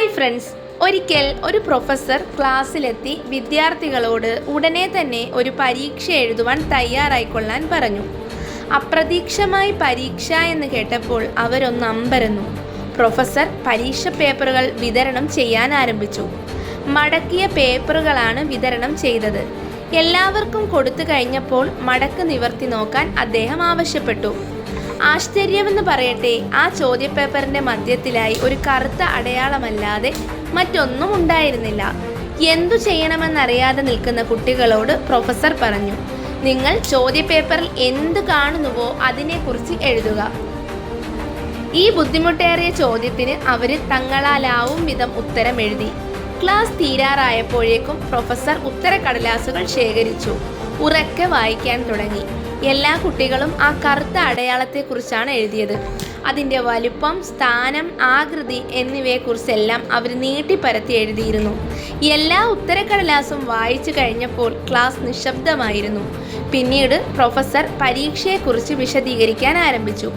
Hi friends ഒരിക്കൽ ഒരു professor ക്ലാസ്സിലെത്തി വിദ്യാർത്ഥികളോട് ഉടനെ തന്നെ ഒരു പരീക്ഷ എഴുതുവാൻ തയ്യാറായിക്കൊള്ളാൻ പറഞ്ഞു. അപ്രതീക്ഷമായി പരീക്ഷ എന്ന് കേട്ടപ്പോൾ അവരൊന്ന് അമ്പരന്നു. പ്രൊഫസർ പരീക്ഷ പേപ്പറുകൾ വിതരണം ചെയ്യാൻ ആരംഭിച്ചു. മടക്കിയ പേപ്പറുകളാണ് വിതരണം ചെയ്തത്. എല്ലാവർക്കും കൊടുത്തു കഴിഞ്ഞപ്പോൾ മടക്ക് നിവർത്തി നോക്കാൻ അദ്ദേഹം ആവശ്യപ്പെട്ടു. ആശ്ചര്യമെന്ന് പറയട്ടെ ആ ചോദ്യപേപ്പറിന്റെ മധ്യത്തിലായി ഒരു കറുത്ത അടയാളമല്ലാതെ മറ്റൊന്നും ഉണ്ടായിരുന്നില്ല. എന്തു ചെയ്യണമെന്നറിയാതെ നിൽക്കുന്ന കുട്ടികളോട് പ്രൊഫസർ പറഞ്ഞു നിങ്ങൾ ചോദ്യപേപ്പറിൽ എന്ത് കാണുന്നുവോ അതിനെക്കുറിച്ച് എഴുതുക. ഈ ബുദ്ധിമുട്ടേറിയ ചോദ്യത്തിന് അവർ തങ്ങളാലാവും വിധം ഉത്തരം എഴുതി. ക്ലാസ് തീരാറായപ്പോഴേക്കും പ്രൊഫസർ ഉത്തരക്കടലാസുകൾ ശേഖരിച്ചു. ഉറക്കെ വായിക്കാൻ തുടങ്ങി. എല്ലാ കുട്ടികളും ആ കറുത്ത അടയാളത്തെക്കുറിച്ചാണ് എഴുതിയത്. അതിന്റെ വലുപ്പം സ്ഥാനം ആകൃതി എന്നിവയെക്കുറിച്ചെല്ലാം അവർ നീട്ടിപ്പരത്തി എഴുതിയിരുന്നു. എല്ലാ ഉത്തരക്കടലാസും വായിച്ചു കഴിഞ്ഞപ്പോൾ ക്ലാസ് നിശബ്ദമായിരുന്നു. പിന്നീട് പ്രൊഫസർ പരീക്ഷയെക്കുറിച്ച് വിശദീകരിക്കാൻ ആരംഭിച്ചു.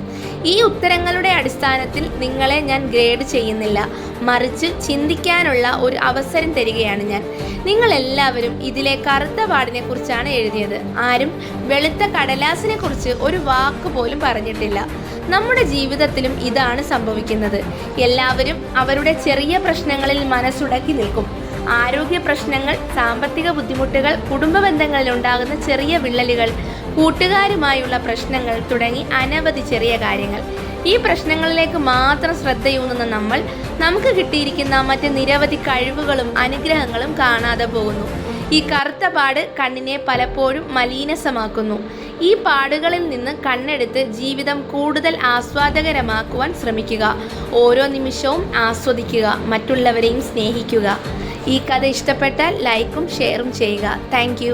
ഈ ഉത്തരങ്ങളുടെ അടിസ്ഥാനത്തിൽ നിങ്ങളെ ഞാൻ ഗ്രേഡ് ചെയ്യുന്നില്ല. മറിച്ച് ചിന്തിക്കാനുള്ള ഒരു അവസരം തരികയാണ് ഞാൻ. നിങ്ങൾ എല്ലാവരും ഇതിലെ കറുത്ത പാടിനെ കുറിച്ചാണ് എഴുതിയത്. ആരും വെളുത്ത കടലാസിനെ കുറിച്ച് ഒരു വാക്ക് പോലും പറഞ്ഞിട്ടില്ല. നമ്മുടെ ജീവിതത്തിലും ഇതാണ് സംഭവിക്കുന്നത്. എല്ലാവരും അവരുടെ ചെറിയ പ്രശ്നങ്ങളിൽ മനസ്സുടക്കി നിൽക്കും. ആരോഗ്യ പ്രശ്നങ്ങൾ സാമ്പത്തിക ബുദ്ധിമുട്ടുകൾ കുടുംബ ബന്ധങ്ങളിൽ ഉണ്ടാകുന്ന ചെറിയ വിള്ളലുകൾ കൂട്ടുകാരുമായുള്ള പ്രശ്നങ്ങൾ തുടങ്ങി അനവധി ചെറിയ കാര്യങ്ങൾ. ഈ പ്രശ്നങ്ങളിലേക്ക് മാത്രം ശ്രദ്ധയൂന്നുന്ന നമ്മൾ നമുക്ക് കിട്ടിയിരിക്കുന്ന മറ്റ് നിരവധി കഴിവുകളും അനുഗ്രഹങ്ങളും കാണാതെ പോകുന്നു. ഈ കറുത്ത പാട് കണ്ണിനെ പലപ്പോഴും മലീനസമാക്കുന്നു. ഈ പാടുകളിൽ നിന്ന് കണ്ണെടുത്ത് ജീവിതം കൂടുതൽ ആസ്വാദകരമാക്കുവാൻ ശ്രമിക്കുക. ഓരോ നിമിഷവും ആസ്വദിക്കുക മറ്റുള്ളവരെയും സ്നേഹിക്കുക. ഈ കഥ ഇഷ്ടപ്പെട്ടാൽ ലൈക്കും ഷെയറും ചെയ്യുക. താങ്ക്